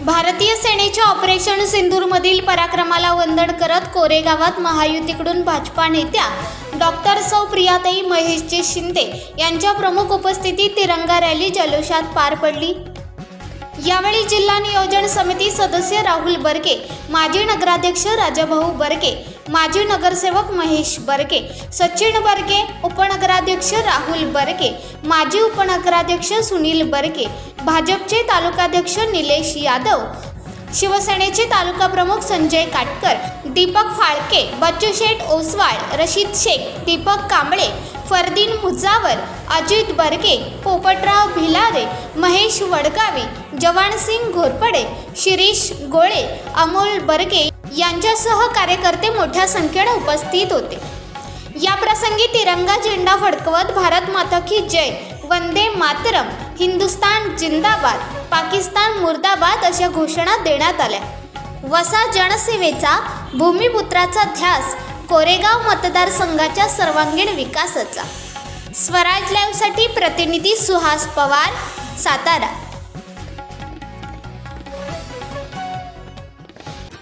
भारतीय सेनेच्या ऑपरेशन सिंदूरमधील पराक्रमाला वंदन करत कोरेगावात महायुतीकडून भाजपा नेत्या डॉक्टर सौ प्रियाताई महेशजी शिंदे यांच्या प्रमुख उपस्थितीत तिरंगा रॅली जल्लोषात पार पडली. यावेळी जिल्हा नियोजन समिती सदस्य राहुल बर्के माजी नगराध्यक्ष राजाभाऊ बर्के माजी नगरसेवक महेश बर्के सचिन बर्के उपनगराध्यक्ष राहुल बर्के माजी उपनगराध्यक्ष सुनील बर्के भाजपचे तालुकाध्यक्ष निलेश यादव शिवसेनेचे तालुका प्रमुख संजय काटकर दीपक फाळके बच्चू शेठ ओसवाळ रशीद शेख दीपक कांबळे फरदीन मुजावर अजित बर्गे पोपटराव भिलारे महेश वडगावे जवानसिंग घोरपडे शिरीष गोळे अमोल बर्गे यांच्यासह कार्यकर्ते मोठ्या संख्येने उपस्थित होते. या प्रसंगी तिरंगा झेंडा फडकवत भारत माता की जय वंदे मातरम हिंदुस्तान जिंदाबाद पाकिस्तान मुर्दाबाद अशा घोषणा देण्यात आल्या. वसा जनसेवेचा भूमिपुत्राचा ध्यास कोरेगाव मतदारसंघाच्या सर्वांगीण विकासाचा. स्वराज लाईव्हसाठी प्रतिनिधी सुहास पवार सातारा.